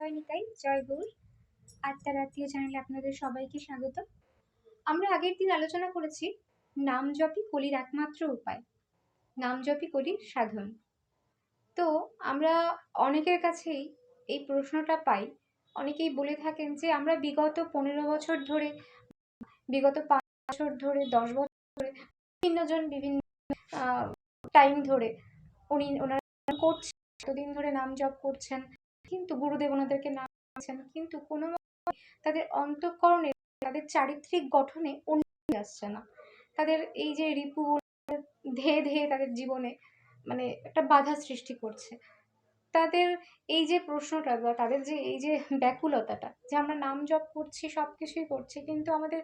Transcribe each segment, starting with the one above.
জয় নিতাই জয় গৌর। আত্মারাত্মীয় চ্যানেলে আপনাদের সবাইকে স্বাগত। আমরা আগের দিন আলোচনা করেছি, নাম জপই কলির একমাত্র উপায়। নাম জপই কলির সাধন। তো আমরা অনেকের কাছেই এই প্রশ্নটা পাই, অনেকেই বলে থাকেন যে আমরা বিগত পনেরো বছর ধরে, বিগত পাঁচ বছর ধরে, দশ বছর ধরে বিভিন্ন জন বিভিন্ন টাইম ধরে উনি, ওনারা করছেন, এতদিন ধরে নাম জপ করছেন। কিন্তু গুরুদেব ওনাদেরকে না দিচ্ছেন কিন্তু কোনো তাদের অন্তঃকরণে, তাদের চারিত্রিক গঠনে উন্নতি আসছে না। তাদের এই যে রিপু ধেয়ে ধেয়ে তাদের জীবনে মানে একটা বাধা সৃষ্টি করছে। তাদের এই যে প্রশ্নটা বা তাদের যে এই যে ব্যাকুলতাটা, যে আমরা নাম জপ করছি, সব কিছুই করছি, কিন্তু আমাদের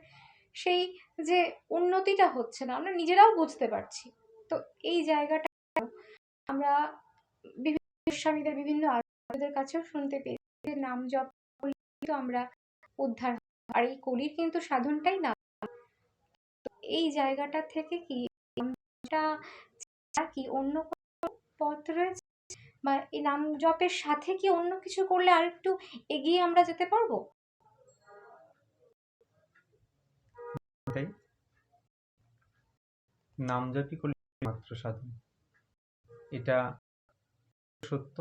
সেই যে উন্নতিটা হচ্ছে না, আমরা নিজেরাও বুঝতে পারছি। তো এই জায়গাটা আমরা বিভিন্ন স্বামীদের বিভিন্ন আচার্যদের কাছেও শুনতে পেয়েছি, নাম জপ করলে কিন্তু আমরা উদ্ধার আর এই কলির কিন্তু সাধনটাই না। এই জায়গাটা থেকে কি কি অন্য পথ রয়েছে? বা এই নাম জপের সাথে কি অন্য কিছু করলে আর একটু এগিয়ে আমরা যেতে পারব? নাম জপই করলে মাত্র সাধন। এটা সত্য।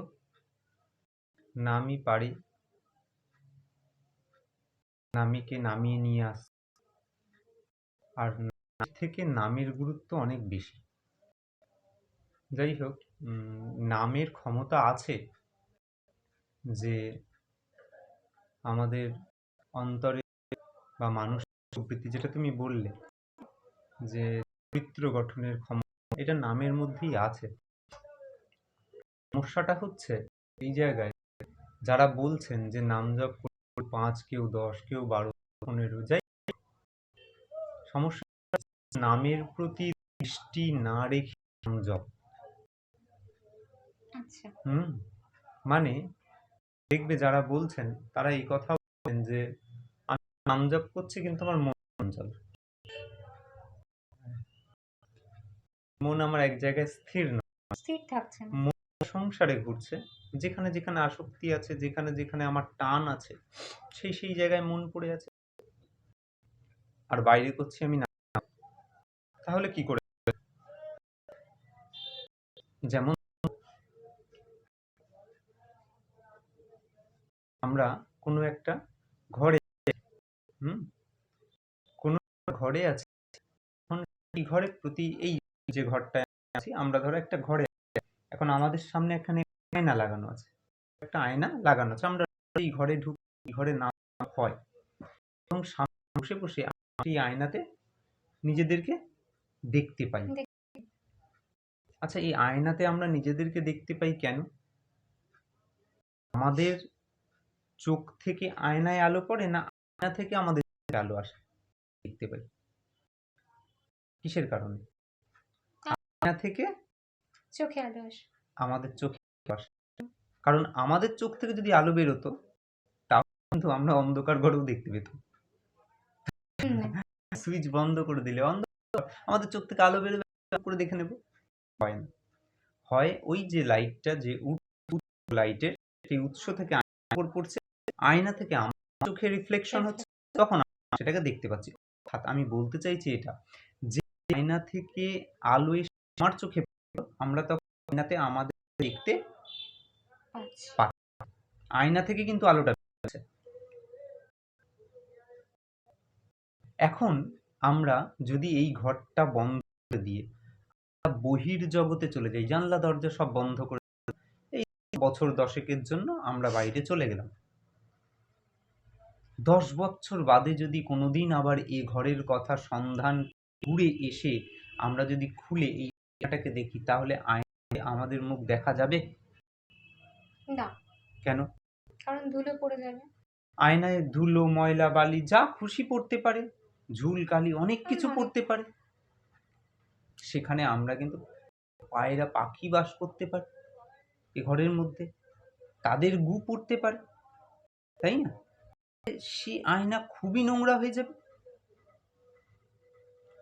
নামই পারি। নামিকে নামিয়ে নিয়ে আস। আর থেকে নামের গুরুত্ব অনেক বেশি। যাই হোক নামের ক্ষমতা আছে যে আমাদের অন্তরে বা মানুষ প্রবৃত্তি যেটা তুমি বললে যে চরিত্র গঠনের ক্ষমতা, এটা নামের মধ্যেই আছে। সমস্যাটা হচ্ছে এই জায়গায় যারা বলছেন যে নাম জপ পাঁচ কেউ দশ কেউ বারো পনেরো যাই সমস্যা নামের প্রতি দৃষ্টি না রেখে নাম জপ। আচ্ছা। হুম? মানে দেখবে যারা বলছেন তারা এই কথা বলেন যে আমি নাম জপ করছি কিন্তু আমার মন চঞ্চল মন আমার এক জায়গায় স্থির না। স্থির থাকছে না। সংসারে ঘুরছে, যেখানে যেখানে আসক্তি আছে, যেখানে যেখানে আমার টান আছে, সেই সেই জায়গায় মন পড়ে আছে। আর বাইরে করছি আমি না। তাহলে কি করে? যেমন আমরা কোনো একটা ঘরে, হুম? কোনো ঘরে আছি। ঘরে প্রতি এই যে ঘরটায় আছি, আমরা ধরো একটা ঘরে। এখন আমাদের সামনে এখানে আয়না লাগানো আছে। একটা আয়না লাগানো আছে। আমরা এই ঘরে ঢুক এই ঘরে না হয়। এবং সামনে বসে বসে আমরা এই আয়নাতে নিজেদেরকে দেখতে পাই। আচ্ছা এই আয়নাতে আমরা নিজেদেরকে দেখতে পাই কেন? আমাদের চোখ থেকে আয়নায় আলো পড়ে না আয়না থেকে আমাদের আলো আসে? দেখতে পাই। কিসের কারণে আয়না থেকে চোখে আলো আসে। আমাদের চোখে আসে। কারণ আমাদের চোখ থেকে যদি আলো বেরোতো তাহলে কিন্তু আমরা অন্ধকার ঘরেও দেখতে পেতাম। সুইচ বন্ধ করে দিলে অন্ধকার আমাদের চোখ থেকে আলো বেরোবে করে দেখে নেব। হয় না। হয় ওই যে লাইটটা যে লাইটের সেই উৎস থেকে উপর পড়ছে আয়না থেকে আমার চোখে রিফ্লেকশন হচ্ছে তখন সেটাকে দেখতে পাচ্ছি। অর্থাৎ আমি বলতে চাইছি এটা যে আয়না থেকে আলো এসে আমার চোখে আমরা তখন আয়নাতে আমাদের দেখতে আচ্ছা। আয়না থেকে কিন্তু আলোটা বেরোচ্ছে এখন আমরা যদি এই ঘরটা বন্ধ করে দিয়ে বহির জগতে চলে যাই জানলা দরজা সব বন্ধ করে এই বছর দশেকের জন্য আমরা বাইরে চলে গেলাম। দশ বছর বাদে যদি কোনোদিন আবার এ ঘরের কথা সন্ধান ঘুরে এসে আমরা যদি খুলে এই আয়নাটাকে দেখি তাহলে আয়নায় আমাদের মুখ দেখা যাবে? না। কেন? কারণ ধুলো পড়ে যাবে। আয়নায় ধুলো ময়লা বালি যা খুশি পড়তে পারে। ঝুল কালি অনেক কিছু। পড়তে পারে। সেখানে আমরা কিন্তু পায়রা পাখি বাস করতে পারে এ ঘরের মধ্যে। তাদের গু পড়তে পারে তাই না? সে আয়না খুবই নোংরা হয়ে যাবে।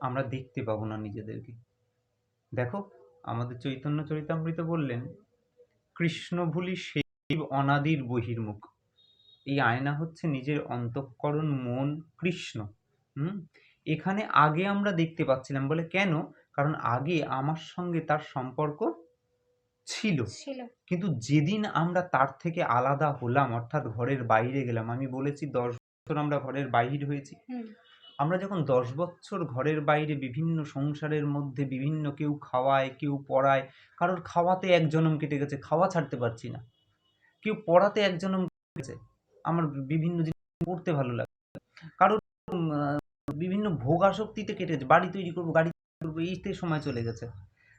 আমরা দেখতে পাবো না নিজেদেরকে। দেখো আমাদের চৈতন্য চরিতামৃত বললেন কৃষ্ণ ভুলি সেই অনাদির বহির্মুখ। এই আয়না হচ্ছে নিজের অন্তঃকরণ মন কৃষ্ণ হুম? এখানে আগে আমরা দেখতে পাচ্ছিলাম বলে কেন? কারণ আগে আমার সঙ্গে তার সম্পর্ক ছিল। কিন্তু যেদিন আমরা তার থেকে আলাদা হলাম অর্থাৎ ঘরের বাইরে গেলাম আমি বলেছি দশ বছর আমরা ঘরের বাইর হয়েছি। আমরা যখন দশ বছর ঘরের বাইরে বিভিন্ন সংসারের মধ্যে বিভিন্ন কেউ খাওয়ায়, কেউ পড়ায়, কারোর খাওয়াতে এক জনম কেটে গেছে, খাওয়া ছাড়তে পারছি না। কেউ পড়াতে এক জনম গেছে, আমার বিভিন্ন জিনিস পড়তে ভালো লাগে। কারোর বিভিন্ন ভোগাসক্তিতে কেটেছে বাড়ি তৈরি করব, গাড়ি করব, এইতে সময় চলে গেছে।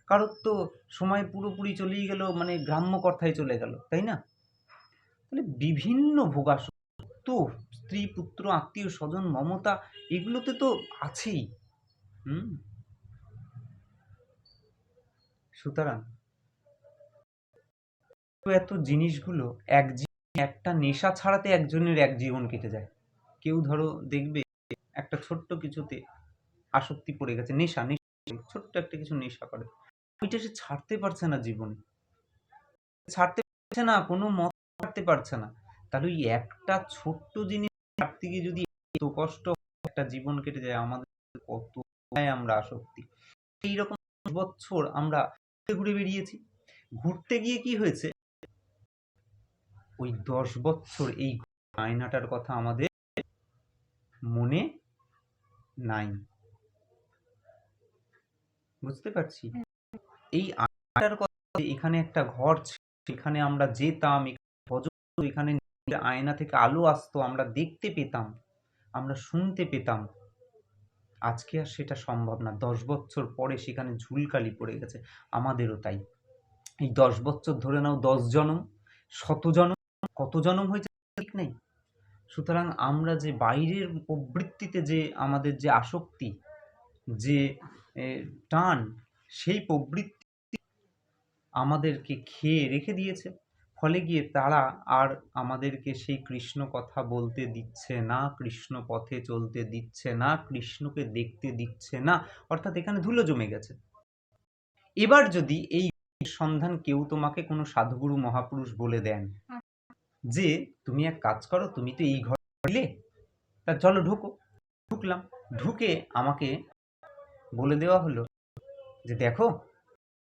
কারোর তো সময় পুরোপুরি চলেই গেল মানে গ্রাম্য কথায় চলে গেল, তাই না? তাহলে বিভিন্ন ভোগাসক্তি তো স্ত্রী, পুত্র, আত্মীয় স্বজন, মমতা, এগুলোতে তো আছেই। হুম? সুতরাং এত জিনিসগুলো এক একটা নেশা ছাড়াতে একজনের এক জীবন কেটে যায়। কেউ ধরো দেখবে একটা ছোট্ট কিছুতে আসক্তি পড়ে গেছে, নেশা নেশা, ছোট্ট একটা কিছু নেশা করে। ওইটা সে ছাড়তে পারছে না জীবনে। ছাড়তে পারছে না, কোনো মত ছাড়তে পারছে না। তাহলে ওই একটা ছোট্ট জিনিস ছাড়তে গিয়ে যদি এত কষ্ট একটা জীবন কেটে যায় আমাদের কত আমরা আসক্তি। এইরকম বছর আমরা ঘুরে ঘুরে বেরিয়েছি। ঘুরতে গিয়ে কি হয়েছে? ওই দশ বছর এই আয়নাটার কথা আমাদের মনে নাই। বুঝতে পারছি? এই আয়নাটার কথা এখানে একটা ঘর ছিল সেখানে আমরা যেতাম এখানে আয়না থেকে আলো আসতো, আমরা দেখতে পেতাম, আমরা শুনতে পেতাম। আজকে আর সেটা সম্ভব না। দশ বছর পরে সেখানে ঝুলকালি পড়ে গেছে। আমাদেরও তাই। এই দশ বছর ধরে নাও দশ জনম, শত জনম, কত জনম হয়েছে ঠিক নেই। সুতরাং আমরা যে বাইরের প্রবৃত্তিতে যে আমাদের যে আসক্তি, যে টান, সেই প্রবৃত্তি আমাদেরকে খেয়ে রেখে দিয়েছে। ফলে গিয়ে তারা আর আমাদেরকে সেই কৃষ্ণ কথা বলতে দিচ্ছে না কৃষ্ণ পথে চলতে দিচ্ছে না কৃষ্ণকে দেখতে দিচ্ছে না। অর্থাৎ এখানে ধুলো জমে গেছে। এবার যদি এই সন্ধান কেউ তোমাকে কোনো সাধুগুরু মহাপুরুষ বলে দেন যে তুমি এক কাজ করো তুমি তো এই ঘর দিলে তা চলো ঢুকো। ঢুকলাম। ঢুকে আমাকে বলে দেওয়া হলো যে দেখো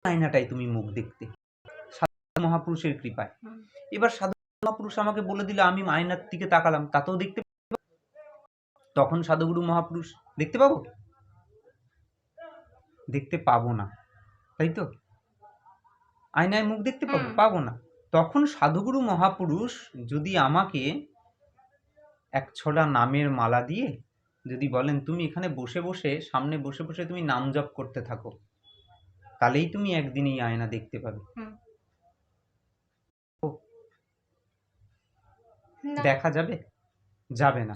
আয়নাটাই তুমি মুখ দেখতে। মহাপুরুষের কৃপায়। এবার সাধু মহাপুরুষ আমাকে বলে দিল আমি আয়নার দিকে তাকালাম তাতেও দেখতে তখন সাধুগুরু মহাপুরুষ দেখতে পাবো? দেখতে পাবো না। তাই তো? আয়নায় মুখ দেখতে পাবো? পাবো না। তখন সাধুগুরু মহাপুরুষ যদি আমাকে এক ছড়া নামের মালা দিয়ে যদি বলেন তুমি এখানে বসে বসে সামনে বসে বসে তুমি নাম জপ করতে থাকো তাহলেই তুমি একদিন এই আয়না দেখতে পাবে হুম। না দেখা যাবে? যাবে না।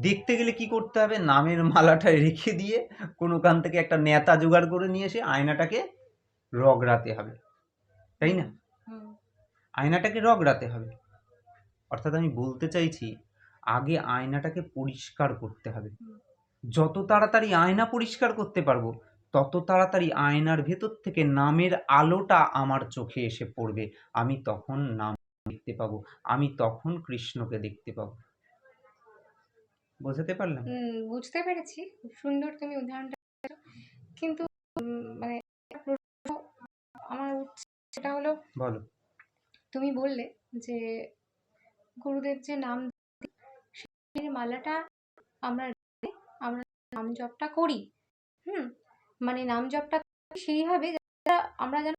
দেখতে গেলে কি করতে হবে? নামের মালাটা রেখে দিয়ে কোনো কান থেকে একটা নেতা জোগাড় করে নিয়ে এসে আয়নাটাকে রগড়াতে হবে। তাই না? আয়নাটাকে রগড়াতে হবে। অর্থাৎ আমি বলতে চাইছি আগে আয়নাটাকে পরিষ্কার করতে হবে। যত তাড়াতাড়ি আয়না পরিষ্কার করতে পারব তত তাড়াতাড়ি আয়নার ভেতর থেকে নামের আলোটা আমার চোখে এসে পড়বে। আমি তখন নাম দেখতে পাবো। আমি তখন কৃষ্ণকে দেখতে পাবো। বোঝাতে পারলাম? বুঝতে পেরেছি। খুব সুন্দর তুমি উদাহরণটা কিন্তু মানে আমার সেটা হলো বলো। তুমি বললে যে গুরুদেব যে নাম সেই মালাটা আমরা আমরা নাম জপটা করি। হুম মানে নাম জপটা সেইভাবে আমরা যেন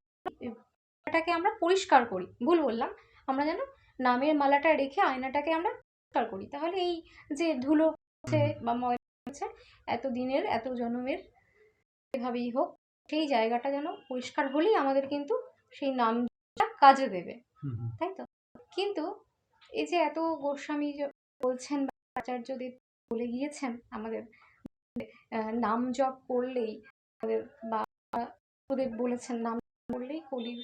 আমরা পরিষ্কার করি। ভুল বললাম। আমরা যেন নামের মালাটা রেখে আয়নাটাকে আমরা পরিষ্কার করি। তাহলে এই যে ধুলো আছে বা ময়লা আছে এত দিনের এত জন্মের যেভাবেই হোক সেই জায়গাটা যেন পরিষ্কার হলেই আমাদের কিন্তু সেই নামটা কাজে দেবে। তাই তো? কিন্তু এই যে এত গোস্বামী বলছেন বা আচার্যদেব বলে গিয়েছেন আমাদের নাম জপ করলেই আমাদের বা বলেছেন নাম করলেই কলির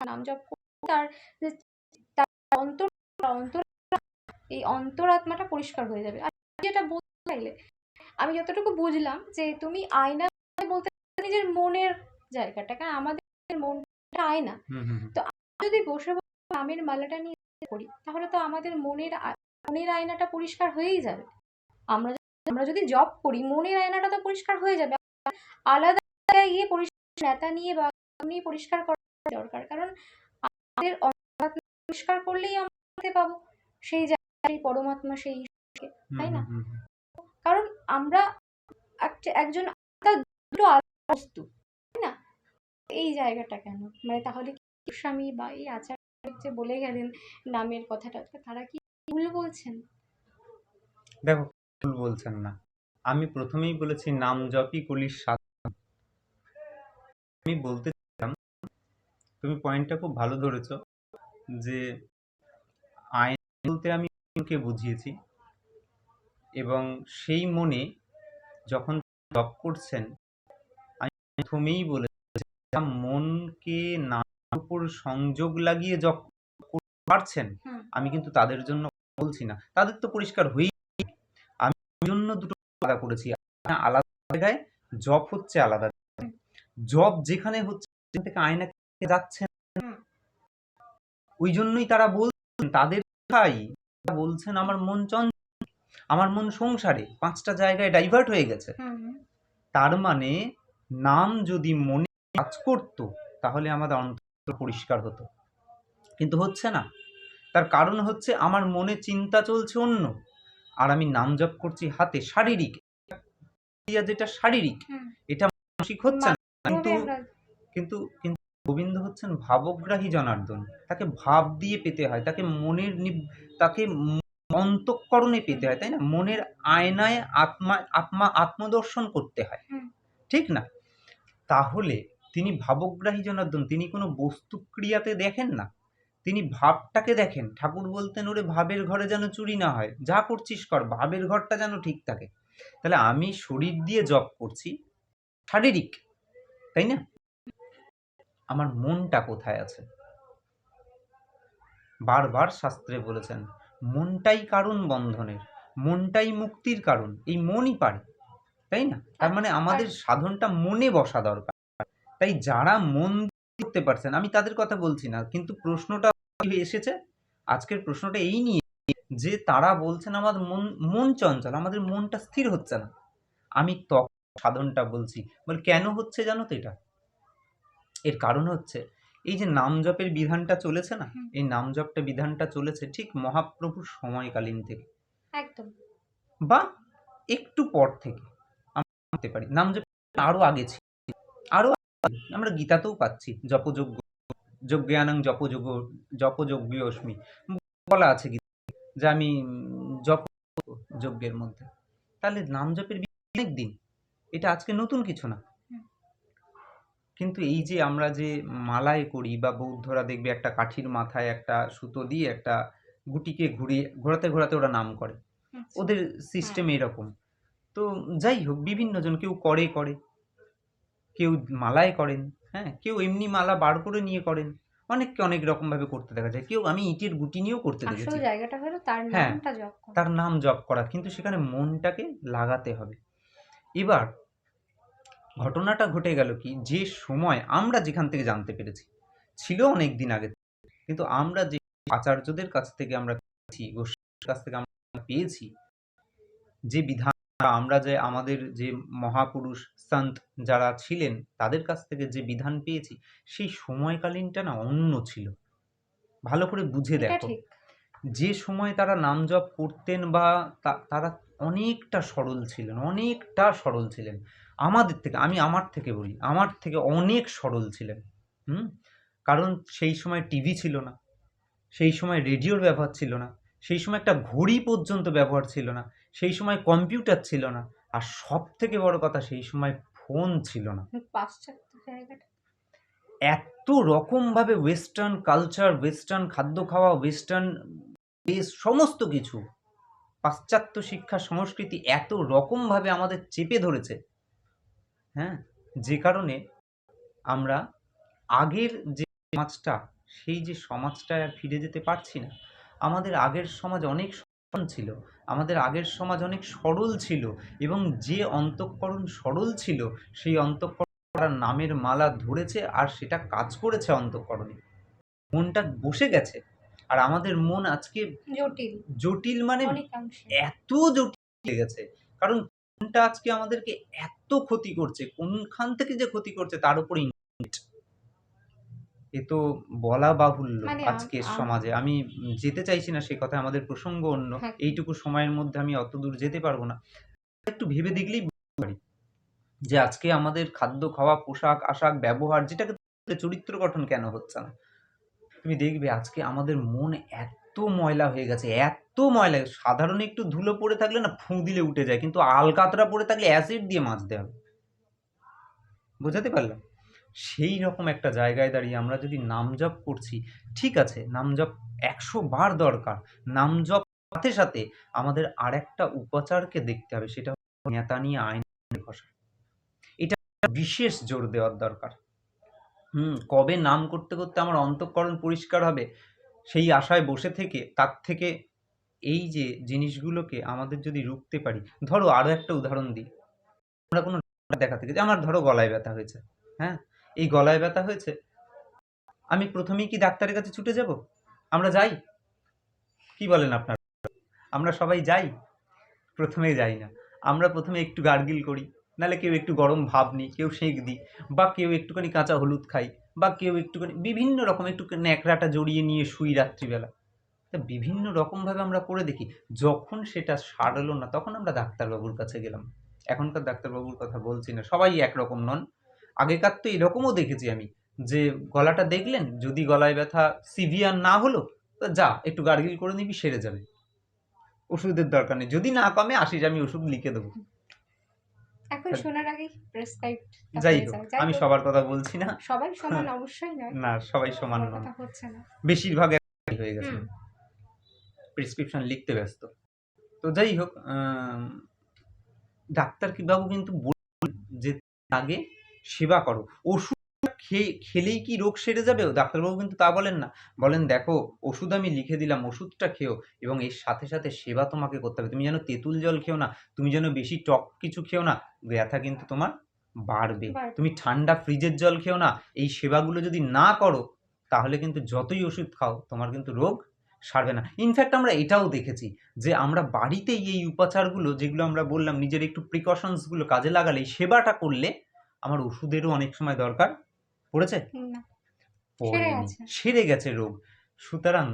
নাম জপ তার যে তার অন্তর অন্তর এই অন্তরাত্মাটা পরিষ্কার হয়ে যাবে। আর যেটা বলতে চাইলে আমি যতটুকু বুঝলাম যে তুমি আয়না বলতে নিজের মনের জায়গাটা কারণ আমাদের মনটা আয়না। হুম। যদি বসে বসে নামের মালাটা নিয়ে করি তাহলে তো আমাদের মনের মনের আয়নাটা পরিষ্কার হয়েই যাবে। আমরা যদি- আমরা যদি জব করি মনের আয়নাটা তো পরিষ্কার হয়ে যাবে। আলাদা গিয়ে পরিষ্কার নেতা নিয়ে বা নিয়ে পরিষ্কার করা দরকার। কারণ আমাদের পরিষ্কার করলেই আমরা পাবো। সেই জায়গায় পরমাত্মা সেই তাই না। কারণ আমরা একজন দুটো আলাদা বস্তু তাই না? এই জায়গাটা কেন? মানে তাহলে কি স্বামী বা এই আচার্য যে বলে গেলেন নামের কথাটা তারা কি ভুল বলছেন? দেখো ভুল বলছেন না। আমি প্রথমেই বলেছি নাম জপই কলির সাধন। আমি বলতে চাইলাম তুমি পয়েন্টটা খুব ভালো ধরেছ। যে আইন বলতে আমি মনকে বুঝিয়েছি এবং সেই মনে যখন জপ করছেন আমি প্রথমেই বলেছি মনকে নামের উপর সংযোগ লাগিয়ে জপ পারছেন আমি কিন্তু তাদের জন্য বলছি না তাদের তো পরিষ্কার হয়েই আমি জন্য দুটো আলাদা করেছি আলাদা জায়গায় জব হচ্ছে আলাদা। জব যেখানে হচ্ছে সেখান থেকে আয়না যাচ্ছে। ওই জন্যই তারা বলছেন তাদের ভাই বলছেন আমার মন চঞ্চল আমার মন সংসারে পাঁচটা জায়গায় ডাইভার্ট হয়ে গেছে। তার মানে নাম যদি মনে কাজ করতো তাহলে আমাদের অন্তর পরিষ্কার হতো। কিন্তু হচ্ছে না। তার কারণ হচ্ছে আমার মনে চিন্তা চলছে অন্য। আর আমি নাম জপ করছি হাতে শারীরিক। যেটা শারীরিক এটা মানসিক হচ্ছে না। কিন্তু কিন্তু কিন্তু গোবিন্দ হচ্ছেন ভাবগ্রাহী জনার্দন। তাকে ভাব দিয়ে পেতে হয় তাকে মনের তাকে অন্তঃকরণে পেতে হয় তাই না? মনের আয়নায় আত্মা আত্মা আত্মদর্শন করতে হয়। ঠিক না? তাহলে তিনি ভাবগ্রাহী জনার্দন তিনি কোনো বস্তু ক্রিয়াতে দেখেন না। তিনি ভাবটাকে দেখেন। ঠাকুর বলতেন ওরে ভাবের ঘরে যেন চুরি না হয়। যা করছিস কর ভাবের ঘরটা যেন ঠিক থাকে। তাহলে আমি শরীর দিয়ে জপ করছি শারীরিক তাই না? আমার মনটা কোথায় আছে? বারবার শাস্ত্রে বলেছেন মনটাই কারণ বন্ধনের মনটাই মুক্তির কারণ এই মনই পারে তাই না? তার মানে আমাদের সাধনটা মনে বসা দরকার। তাই যারা মন করতে পারছেন আমি তাদের কথা বলছি না কিন্তু প্রশ্নটা এসেছে আজকের প্রশ্নটা এই নিয়ে যে তারা বলছেন আমার মন মন চঞ্চল আমাদের মনটা স্থির হচ্ছে না। আমি তখন সাধনটা বলছি বল কেন হচ্ছে জানো তো এটা? এর কারণ হচ্ছে এই যে নাম জপের বিধানটা চলেছে না এই নাম জপটা বিধানটা চলেছে ঠিক মহাপ্রভুর সময়কালীন থেকে। একদম। বা একটু পর থেকে আমরা পারি নাম জপ আরও আগে ছিল আরও আমরা গীতাতেও পাচ্ছি জপযজ্ঞ যজ্ঞানং জপযোগ জপযজ্ঞ অস্মি বলা আছে গীতা যে আমি জপ যজ্ঞের মধ্যে। তাহলে নাম জপের অনেক দিন এটা আজকে নতুন কিছু না। কিন্তু এই যে আমরা যে মালায় করি বা বৌদ্ধরা দেখবে একটা কাঠির মাথায় একটা সুতো দিয়ে একটা গুটিকে ঘুরিয়ে ঘোরাতে ঘোরাতে ওরা নাম করে। আচ্ছা। ওদের সিস্টেম এরকম। তো যাই হোক বিভিন্ন জন কেউ করে করে। কেউ মালায় করেন হ্যাঁ? কেউ এমনি মালা বার করে নিয়ে করেন। অনেককে অনেক রকম ভাবে করতে দেখা যায়। কেউ আমি ইটের গুটি নিয়েও করতে আসল দেখেছি। জায়গাটা হলো তার হ্যাঁ, নামটা জপ তার নাম জপ করা। কিন্তু সেখানে মনটাকে লাগাতে হবে। এবার ঘটনাটা ঘটে গেল কি? যে সময় আমরা যেখান থেকে জানতে পেরেছি ছিল অনেক দিন আগে। কিন্তু আমরা যে আচার্যদের কাছ থেকে আমরা পেয়েছি গোস্বামীর কাছ থেকে আমরা পেয়েছি যে বিধান আমরা যে আমাদের যে মহাপুরুষ সন্ত যারা ছিলেন তাদের কাছ থেকে যে বিধান পেয়েছি সেই সময়কালীনটা না অন্য ছিল। ভালো করে বুঝে দেখো। যে সময় তারা নাম জপ করতেন বা তারা অনেকটা সরল ছিলেন অনেকটা সরল ছিলেন। আমাদের থেকে আমি আমার থেকে বলি আমার থেকে অনেক সরল ছিলেন। হুম? কারণ সেই সময় টিভি ছিল না সেই সময় রেডিওর ব্যবহার ছিল না সেই সময় একটা ঘড়ি পর্যন্ত ব্যবহার ছিল না সেই সময় কম্পিউটার ছিল না আর সব থেকে বড় কথা সেই সময় ফোন ছিল না। পাশ্চাত্য জায়গাটা? এত রকমভাবে ওয়েস্টার্ন কালচার ওয়েস্টার্ন খাদ্য খাওয়া ওয়েস্টার্ন সমস্ত কিছু পাশ্চাত্য শিক্ষা সংস্কৃতি এত রকমভাবে আমাদের চেপে ধরেছে হ্যাঁ? যে কারণে আমরা আগের যে সমাজটা, সেই যে সমাজটায় আর ফিরে যেতে পারছি না। আমাদের আগের সমাজ অনেক ছিল, আমাদের আগের সমাজ অনেক সরল ছিল এবং যে অন্তঃকরণ সরল ছিল, সেই অন্তঃকরণ নামের মালা ধরেছে আর সেটা কাজ করেছে অন্তঃকরণে। মনটা বসে গেছে। আর আমাদের মন আজকে জটিল। জটিল মানে এত জটিল হয়ে গেছে। কারণ কোনটা আজকে আমাদেরকে এত ক্ষতি করছে কোনখান থেকে যে ক্ষতি করছে তার উপরে এ তো বলা বাহুল্য মানে আজকের সমাজে। আমি যেতে চাইছি না সে কথা আমাদের প্রসঙ্গ অন্য। হ্যাঁ। এইটুকু সময়ের মধ্যে আমি অত দূর যেতে পারব না। একটু ভেবে দেখলেই বুঝতে পারি যে আজকে আমাদের খাদ্য খাওয়া পোশাক আশাক ব্যবহার যেটাকে চরিত্র গঠন কেন হচ্ছে না? তুমি দেখবে আজকে আমাদের মন এত ময়লা হয়ে গেছে, এত ময়লা। সাধারণ একটু ধুলো পড়ে থাকলে না ফুঁ দিলে উঠে যায়, কিন্তু আলকাতরা পড়ে থাকলে অ্যাসিড দিয়ে মাজতে হবে। বোঝাতে পারলাম? সেই রকম একটা জায়গায় দাঁড়িয়ে আমরা যদি নাম জপ করছি, ঠিক আছে নাম জপ একশো বার দরকার। নাম জপ সাথে সাথে আমাদের আর একটা উপাচারকে দেখতে হবে, সেটা নেতা নিয়ে আইন ঘষা এটা বিশেষ জোর দেওয়ার দরকার। হুম, কবে নাম করতে করতে আমার অন্তঃকরণ পরিষ্কার হবে, সেই আশায় বসে থেকে, তার থেকে এই যে জিনিসগুলোকে আমাদের যদি রুখতে পারি, ধরো আরও একটা উদাহরণ দিই। আমরা কোনো দেখাতে গেছি, আমার ধরো গলায় ব্যথা হয়েছে হ্যাঁ? এই গলায় ব্যথা হয়েছে, আমি প্রথমেই কি ডাক্তারের কাছে ছুটে যাব? আমরা যাই? কি বলেন আপনারা? আমরা সবাই যাই? প্রথমে যাই না, আমরা প্রথমে একটু গার্গিল করি। নাহলে কেউ একটু গরম ভাব নিই, কেউ সেঁক দিই, বা কেউ একটুখানি কাঁচা হলুদ খাই, বা কেউ একটুখানি বিভিন্ন রকম একটু ন্যাকড়াটা জড়িয়ে নিয়ে শুই রাত্রিবেলা। তা বিভিন্ন রকমভাবে আমরা করে দেখি, যখন সেটা সারলো না, তখন আমরা ডাক্তারবাবুর কাছে গেলাম। এখনকার ডাক্তারবাবুর কথা বলছি না, সবাই একরকম নন। আগেকার তো এরকমও দেখেছি আমি, যে গলাটা দেখলেন, যদি গলায় ব্যথা সিভিয়ার না হলো, তা যা, একটু গার্গিল করে নিবি, সেরে যাবে। ওষুধের দরকার নেই, যদি না কমে, আসিস, আমি ওষুধ লিখে দেবো। এখন শোনার আগে প্রেসক্রাইব যাই হোক আমি সবার কথা বলছি না। সবাই সমান অবশ্যই নয়। না সবাই সমান নয়। কথা হচ্ছে না। বেশিরভাগ হয়ে গেছে। প্রেসক্রিপশন লিখতে ব্যস্ত। তো যাই হোক ডাক্তার কি বাবু কিন্তু বল যে আগে সেবা করো। ওষুধ খেয়ে খেলেই কি রোগ সেরে যাবে? ডাক্তারবাবু কিন্তু তা বলেন না। বলেন দেখো ওষুধ আমি লিখে দিলাম ওষুধটা খেও এবং এর সাথে সাথে সেবা তোমাকে করতে হবে। তুমি যেন তেঁতুল জল খেও না তুমি যেন বেশি টক কিছু খেও না ব্যথা কিন্তু তোমার বাড়বে। তুমি ঠান্ডা ফ্রিজের জল খেও না এই সেবাগুলো যদি না করো তাহলে কিন্তু যতই ওষুধ খাও তোমার কিন্তু রোগ সারবে না। ইনফ্যাক্ট আমরা এটাও দেখেছি যে আমরা বাড়িতেই এই উপাচারগুলো যেগুলো আমরা বললাম নিজের একটু প্রিকশনসগুলো কাজে লাগালে সেবাটা করলে আমার ওষুধেরও অনেক সময় দরকার। পড়েছে। সেরে গেছে। রোগ। সুতরাং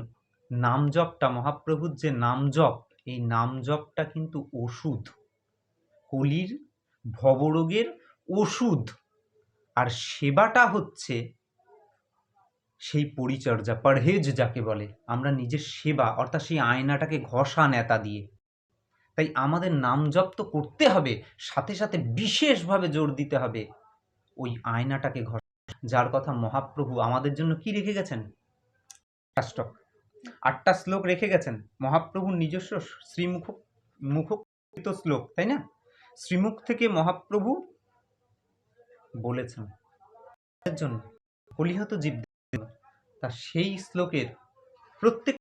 নাম জপটা মহাপ্রভুর যে নাম জপ এই নাম জপটা কিন্তু ওষুধ। কলির ভবরোগের ওষুধ। আর সেবাটা হচ্ছে সেই পরিচর্যা পরহেজ যাকে বলে। আমরা নিজের সেবা অর্থাৎ সেই আয়নাটাকে ঘষা নেতা দিয়ে। তাই আমাদের নাম জপ তো করতে হবে সাথে সাথে বিশেষভাবে জোর দিতে হবে। ওই আয়নাটাকে ঘষা যার কথা মহাপ্রভু আমাদের জন্য কি রেখে গেছেন? অষ্টক আটটা শ্লোক রেখে গেছেন। মহাপ্রভুর নিজস্ব শ্রীমুখ, মুখকৃত শ্লোক, তাই না? শ্রীমুখ থেকে মহাপ্রভু বলেছেন জন্য কলিহত জীব তা সেই শ্লোকের প্রত্যেক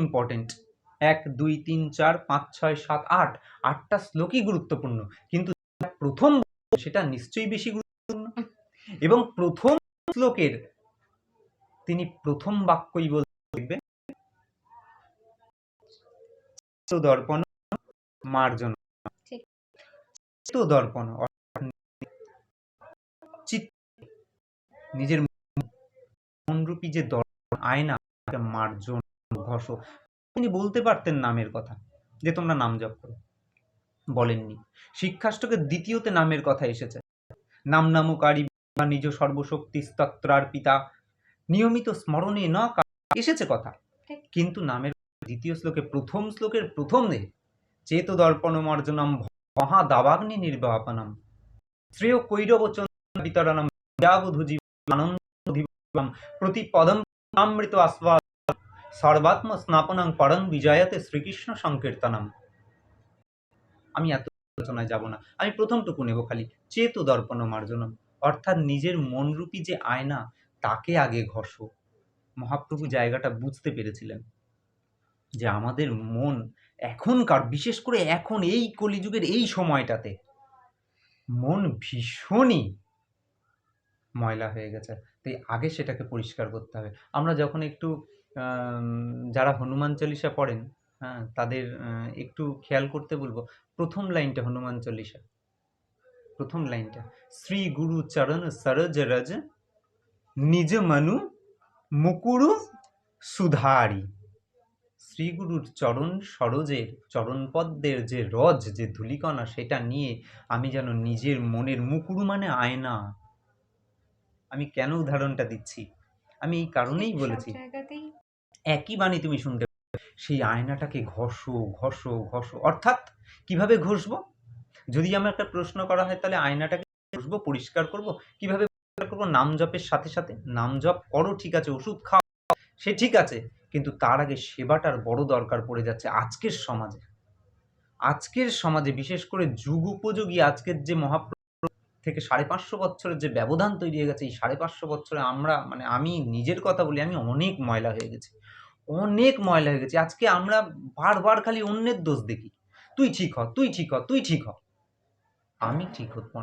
ইম্পর্টেন্ট এক, দুই, তিন, চার, পাঁচ, ছয়, সাত, আট, আটটা শ্লোকই গুরুত্বপূর্ণ। কিন্তু প্রথম, সেটা নিশ্চয়ই বেশি এবং প্রথম শ্লোকের তিনি প্রথম বাক্যই চিত্ত দর্পণ মার্জন চিত্ত দর্পণ নিজের মনরূপী যে দর্পণ আয়না মার্জন ঘষ তিনি বলতে পারতেন নামের কথা যে তোমরা নাম জপ করো। বলেননি। শিক্ষাষ্টকের দ্বিতীয়তে নামের কথা এসেছে। নাম নামকারী বা নিজ সর্বশক্তি স্তত্রার পিতা। নিয়মিত স্মরণে ন এসেছে কথা। কিন্তু নামের দ্বিতীয় শ্লোকে প্রথম শ্লোকের প্রথম নে চেত দর্পণ মর্জনম মহা দাবাগ্নি নির্বাপনম। শ্রেয় কৈরব বিতরণম বিদ্যাবধূ আনন্দ প্রতি পদম অমৃত আস্বা সর্বাত্ম স্নাপনং পরং বিজয়াতে শ্রীকৃষ্ণ সংকীর্তনম। আমি এত আলোচনায় যাব না। আমি প্রথমটুকু নেব খালি। চেত দর্পণ মার্জনম অর্থাৎ নিজের মনরূপী যে আয়না, তাকে আগে ঘষো। মহাপ্রভু জায়গাটা বুঝতে পেরেছিলেন যে আমাদের মন এখনকার, বিশেষ করে এখন এই কলিযুগের এই সময়টাতে, মন ভীষণই ময়লা হয়ে গেছে। তাই আগে সেটাকে পরিষ্কার করতে হবে। আমরা যখন একটু যারা হনুমান চল্লিশা পড়েন হ্যাঁ তাদের একটু খেয়াল করতে বলব। প্রথম লাইনটা হনুমান চল্লিশা প্রথম লাইনটা। শ্রী গুরু চরণ সরজ রজ নিজ মনু মুকুরু সুধারি। শ্রীগুরুর চরণ সরোজের চরণপদ্মের যে রজ যে ধূলিকণা সেটা নিয়ে আমি যেন নিজের মনের মুকুরু মানে আয়না। আমি কেন উদাহরণটা দিচ্ছি? আমি এই কারণেই বলেছি। একই বাণী তুমি শুনতে। সেই আয়নাটাকে ঘষো ঘষো ঘষো অর্থাৎ কীভাবে ঘষবো? যদি আমার একটা প্রশ্ন করা হয়, তাহলে আয়নাটাকে ঘষবো পরিষ্কার করব। কীভাবে পরিষ্কার করব? নাম জপের সাথে সাথে। নাম জপ করো, ঠিক আছে, ওষুধ খাও। সে ঠিক আছে, কিন্তু তার আগে সেবাটার বড় দরকার পড়ে যাচ্ছে আজকের সমাজে। আজকের সমাজে, বিশেষ করে যুগ উপযোগী আজকের যে মহাপ্র থেকে সাড়ে পাঁচশো বছরের যে ব্যবধান তৈরি হয়ে গেছে, এই সাড়ে পাঁচশো বছরে আমরা মানে আমি নিজের কথা বলি, আমি অনেক ময়লা হয়ে গেছি। অনেক ময়লা হয়ে গেছি। আজকে আমরা বারবার খালি অন্যের দোষ দেখি। তুই ঠিক হ, তুই ঠিক হ, তুই ঠিক হ। আমি ঠিক হব না।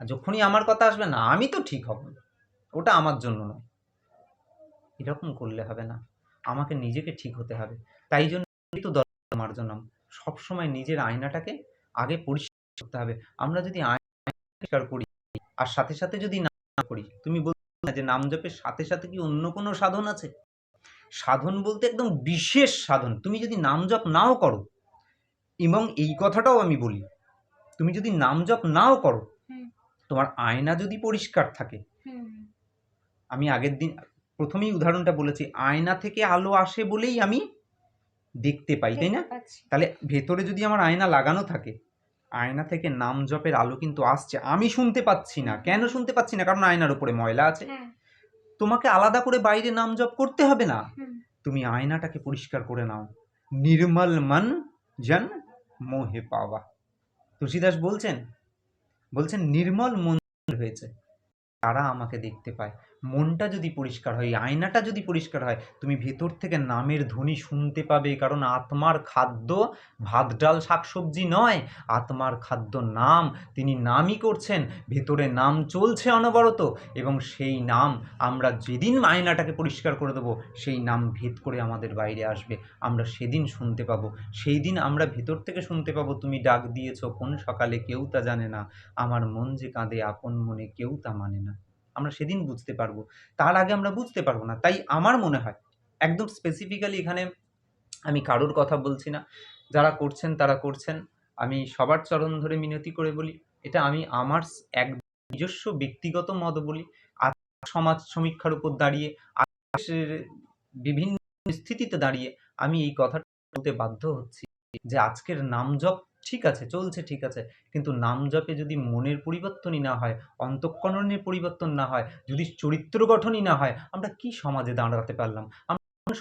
আর যখনই আমার কথা আসবে না, আমি তো ঠিক হব না। ওটা আমার জন্য নয়। এরকম করলে হবে না। আমাকে নিজেকে ঠিক হতে হবে। তাই জন্য তো দরকার মার্জনাম সবসময় নিজের আয়নাটাকে আগে পরিষ্কার করতে হবে। আমরা যদি পরিষ্কার করি আর সাথে সাথে যদি না করি, তুমি বলছো না যে নাম জপের সাথে সাথে কি অন্য কোনো সাধন আছে? সাধন বলতে একদম বিশেষ সাধন। তুমি যদি নাম জপ নাও করো, এবং এই কথাটাও আমি বলি তুমি যদি নাম জপ নাও করো তোমার আয়না যদি পরিষ্কার থাকে আমি আগের দিন প্রথমেই উদাহরণটা বলেছি আয়না থেকে আলো আসে বলেই আমি দেখতে পাই তাই না? তাহলে ভেতরে যদি আমার আয়না লাগানো থাকে আয়না থেকে নাম জপের আলো কিন্তু আসছে। আমি শুনতে পাচ্ছি না। কেন শুনতে পাচ্ছি না? কারণ আয়নার উপরে ময়লা আছে। হ্যাঁ। তোমাকে আলাদা করে বাইরে নাম জপ করতে হবে না। তুমি আয়নাটাকে পরিষ্কার করে নাও। নির্মল মন জন মোহে পাওয়া। তুলসীদাস বলছেন বলছেন নির্মল মন হয়েছে। তারা আমাকে দেখতে পায়। মনটা যদি পরিষ্কার হয় আয়নাটা যদি পরিষ্কার হয়, তুমি ভেতর থেকে নামের ধ্বনি শুনতে পাবে। কারণ আত্মার খাদ্য ভাত, ডাল, শাকসবজি নয়, আত্মার খাদ্য নাম। তিনি নামই করছেন, ভেতরে নাম চলছে অনবরত এবং সেই নাম আমরা যেদিন আয়নাটাকে পরিষ্কার করে দেবো, সেই নাম ভেদ করে আমাদের বাইরে আসবে। আমরা সেদিন শুনতে পাবো। সেই দিন আমরা ভেতর থেকে শুনতে পাবো, তুমি ডাক দিয়েছ, কোন সকালে কেউ তা জানে না। আমার মন যে কাঁদে, আপন মনে কেউ তা মানে না। আমরা সেদিন বুঝতে পারব। তার আগে আমরা বুঝতে পারব না। তাই আমার মনে হয়, একদম স্পেসিফিক্যালি এখানে আমি কারোর কথা বলছি না। যারা করছেন, তারা করছেন। আমি সবার চরণ ধরে মিনতি করে বলি, এটা আমি আমার এক নিজস্ব ব্যক্তিগত মত বলি। সমাজ সমীক্ষার উপর দাঁড়িয়ে আশের বিভিন্ন স্থিতিতে দাঁড়িয়ে আমি এই কথাটা বলতে বাধ্য হচ্ছি যে আজকের নাম জপ ঠিক আছে, চলছে ঠিক আছে। কিন্তু নাম জপে যদি মনের পরিবর্তনই না হয়, অন্তঃকরণের পরিবর্তন না হয়, যদি চরিত্র গঠনই না হয়, আমরা কি সমাজে দাঁড়াতে পারলাম?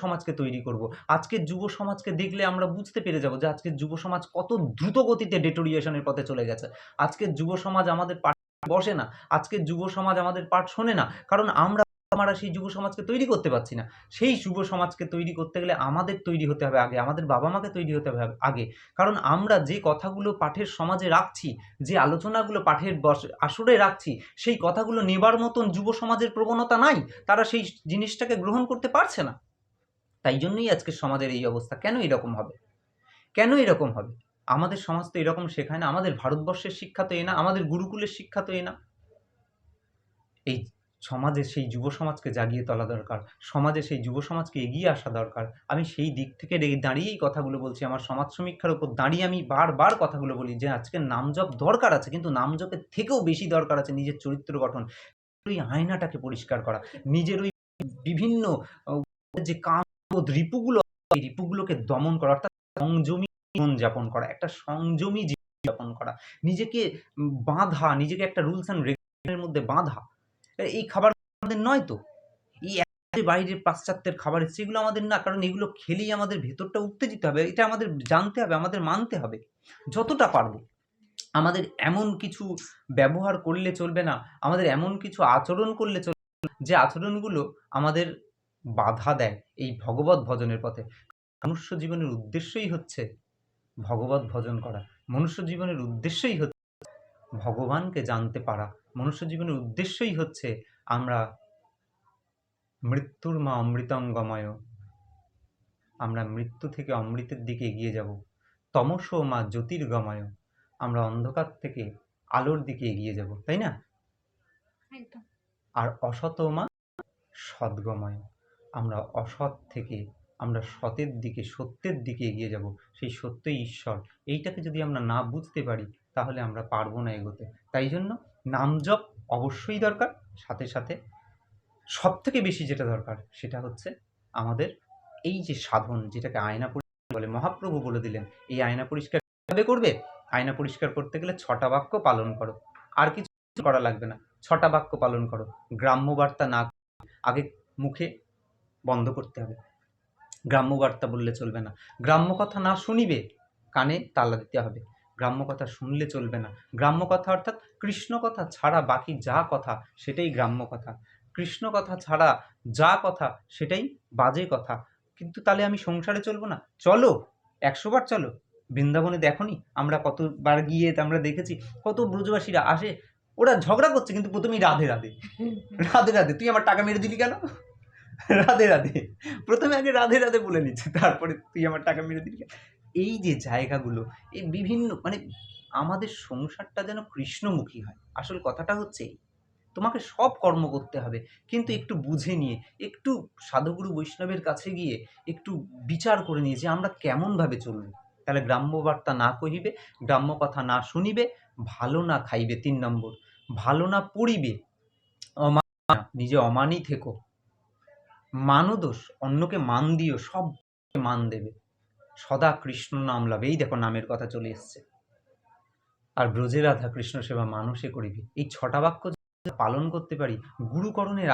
সমাজকে তৈরি করব? আজকের যুব সমাজকে দেখলে আমরা বুঝতে পেরে যাব যে আজকের যুব সমাজ কত দ্রুত গতিতে ডেটোরিয়েশনের পথে চলে গেছে। আজকের যুব সমাজ আমাদের পাঠ বসে না, আজকের যুব সমাজ আমাদের পাঠ শোনে না, কারণ আমরা আমরা সেই যুব সমাজকে তৈরি করতে পারছি না। সেই যুব সমাজকে তৈরি করতে গেলে আমাদের তৈরি হতে হবে আগে, আমাদের বাবা মাকে তৈরি হতে হবে আগে। কারণ আমরা যে কথাগুলো পাঠের সমাজে রাখছি, যে আলোচনাগুলো পাঠের আসরে রাখছি, সেই কথাগুলো নেবার মতন যুব সমাজের প্রবণতা নাই, তারা সেই জিনিসটাকে গ্রহণ করতে পারছে না। তাই জন্যই আজকের সমাজের এই অবস্থা। কেন এরকম হবে? কেন এরকম হবে? আমাদের সমাজ তো এরকম শেখায় না, আমাদের ভারতবর্ষের শিক্ষা তো এ না, আমাদের গুরুকুলের শিক্ষা তো এ না। এই সমাজে সেই যুব সমাজকে জাগিয়ে তোলা দরকার সমাজে সেই যুব সমাজকে এগিয়ে আসা দরকার। আমি সেই দিক থেকে দাঁড়িয়েই কথাগুলো বলছি, আমার সমাজ সমীক্ষার উপর দাঁড়িয়ে আমি বারবার কথাগুলো বলি যে, আজকে নাম জপ দরকার আছে, কিন্তু নাম জপের থেকেও বেশি দরকার আছে নিজের চরিত্র গঠন। ওই আয়নাটাকে পরিষ্কার করা, নিজের ওই বিভিন্ন যে কাম রিপুগুলো, এই রিপুগুলোকে দমন করা, অর্থাৎ সংযমী জীবন যাপন করা, একটা সংযমী জীবন যাপন করা। নিজেকে বাঁধা, নিজেকে একটা রুলস অ্যান্ড রেগুলেশনের মধ্যে বাঁধা এই খাবার আমাদের নয় তো? এই বাইরের পাশ্চাত্যের খাবার, সেগুলো আমাদের না, কারণ এগুলো খেলেই আমাদের ভেতরটা উত্তেজিত হবে, এটা আমাদের জানতে হবে, আমাদের মানতে হবে, যতটা পারব। আমাদের এমন কিছু ব্যবহার করলে চলবে না, আমাদের এমন কিছু আচরণ করলে চলবে যে আচরণগুলো আমাদের বাধা দেয় এই ভগবত ভজনের পথে। মনুষ্য জীবনের উদ্দেশ্যই হচ্ছে ভগবত ভজন করা, মনুষ্য জীবনের উদ্দেশ্যই হচ্ছে ভগবানকে জানতে পারা। মনুষ্য জীবনের উদ্দেশ্যই হচ্ছে আমরা মৃত্যুর মা অমৃতঙ্গময়। আমরা মৃত্যু থেকে অমৃতের দিকে এগিয়ে যাব। তমস মা জ্যোতির্গময়। আমরা অন্ধকার থেকে আলোর দিকে এগিয়ে যাব তাই না? আর অসত মা সদ্গময়। আমরা অসৎ থেকে আমরা সতের দিকে সত্যের দিকে এগিয়ে যাব। সেই সত্যই ঈশ্বর। এইটাকে যদি আমরা না বুঝতে পারি তাহলে আমরা পারব না এগোতে। তাই জন্য নাম জপ অবশ্যই দরকার। সাথে সাথে সব থেকে বেশি যেটা দরকার সেটা হচ্ছে আমাদের এই যে সাধন যেটাকে আয়না পরিষ্কার বলে, মহাপ্রভু বলে দিলেন, এই আয়না পরিষ্কার কীভাবে করবে? আয়না পরিষ্কার করতে গেলে ছটা বাক্য পালন করো। আর কিছু করা লাগবে না। ছটা বাক্য পালন করো। গ্রাম্য বার্তা না আগে মুখে বন্ধ করতে হবে। গ্রাম্য বার্তা বললে চলবে না। গ্রাম্য কথা না শুনিবে কানে তালা দিতে হবে। গ্রাম্য কথা শুনলে চলবে না। গ্রাম্য কথা অর্থাৎ কৃষ্ণ কথা ছাড়া বাকি যা কথা, সেটাই গ্রাম্য কথা। কৃষ্ণ কথা ছাড়া যা কথা, সেটাই বাজে কথা। কিন্তু তাহলে আমি সংসারে চলবো না? চলো, একশোবার চলো। বৃন্দাবনে দেখনি? আমরা কতবার গিয়ে আমরা দেখেছি, কত ব্রজবাসীরা আসে। ওরা ঝগড়া করছে, কিন্তু প্রথমেই রাধে রাধে। রাধে রাধে, তুই আমার টাকা মেরে দিলি কেন? রাধে রাধে। প্রথমে আগে রাধে রাধে বলে নিচ্ছে, তারপরে তুই আমার টাকা মেরে দিলি? এই যে জায়গাগুলো এই বিভিন্ন মানে আমাদের সংসারটা যেন কৃষ্ণমুখী হয়। আসল কথাটা হচ্ছে তোমাকে সব কর্ম করতে হবে, কিন্তু একটু বুঝে নিয়ে, একটু সাধুগুরু বৈষ্ণবের কাছে গিয়ে একটু বিচার করে নিয়ে যে আমরা কেমনভাবে চলব। তাহলে গ্রাম্য বার্তা না কহিবে, গ্রাম্য কথা না শুনিবে, ভালো না খাইবে তিন নম্বর। ভালো না পড়িবে, অমা, নিজে অমানই থেকো। মানদোষ, অন্যকে মান দিও সব মান দেবে। সদা কৃষ্ণ নাম লাভ এই দেখো নামের কথা চলে এসছে। আর ব্রজে রাধা কৃষ্ণ সেবা মানুষে করিবে। এই ছটা বাক্য পালন করতে পারি, গুরুকরণের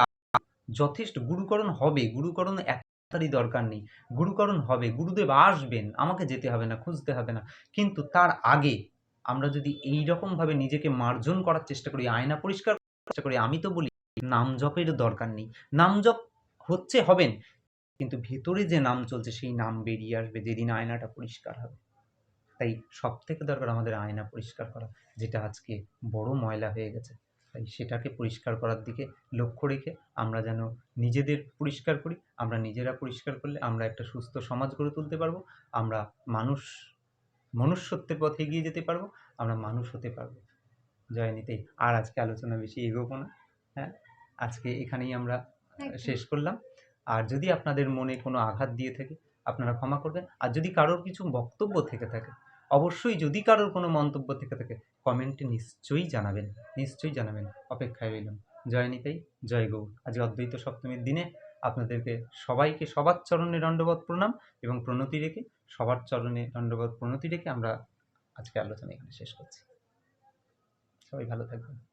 যথেষ্ট। গুরুকরণ হবে, গুরুকরণ একটারই দরকার নেই। গুরুকরণ হবে, গুরুদেব আসবেন, আমাকে যেতে হবে না, খুঁজতে হবে না। কিন্তু তার আগে আমরা যদি এই রকম ভাবে নিজেকে মার্জন করার চেষ্টা করি, আয়না পরিষ্কার করি, আমি তো বলি, নাম জপের দরকার নেই। নাম জপ হচ্ছে, হবেন। কিন্তু ভেতরে যে নাম চলছে সেই নাম বেরিয়ে আসবে যেদিন আয়নাটা পরিষ্কার হবে। তাই সব থেকে দরকার আমাদের আয়না পরিষ্কার করা যেটা আজকে বড় ময়লা হয়ে গেছে। তাই সেটাকে পরিষ্কার করার দিকে লক্ষ্য রেখে আমরা যেন নিজেদের পরিষ্কার করি আমরা নিজেরা পরিষ্কার করলে আমরা একটা সুস্থ সমাজ গড়ে তুলতে পারব আমরা মানুষ মনুষ্যত্বের পথে এগিয়ে যেতে পারব আমরা মানুষ হতে পারব। জয় নিতেই আর আজকে আলোচনা বেশি এগোবো না। হ্যাঁ আজকে এখানেই আমরা শেষ করলাম। আর যদি আপনাদের মনে কোনো আঘাত দিয়ে থাকে, আপনারা ক্ষমা করবেন। আর যদি কারোর কিছু বক্তব্য থেকে থাকে, অবশ্যই যদি কারোর কোনো মন্তব্য থেকে থাকে, কমেন্টে নিশ্চয়ই জানাবেন নিশ্চয়ই জানাবেন। অপেক্ষায় রইলাম। জয় নিতাই, জয় গৌর। আজ অদ্বৈত সপ্তমীর দিনে আপনাদেরকে সবাইকে সবার চরণে দণ্ডবত প্রণাম এবং প্রণতি রেখে সবার চরণে দণ্ডবত প্রণতি রেখে আমরা আজকে আলোচনা এখানে শেষ করছি। সবাই ভালো থাকবেন।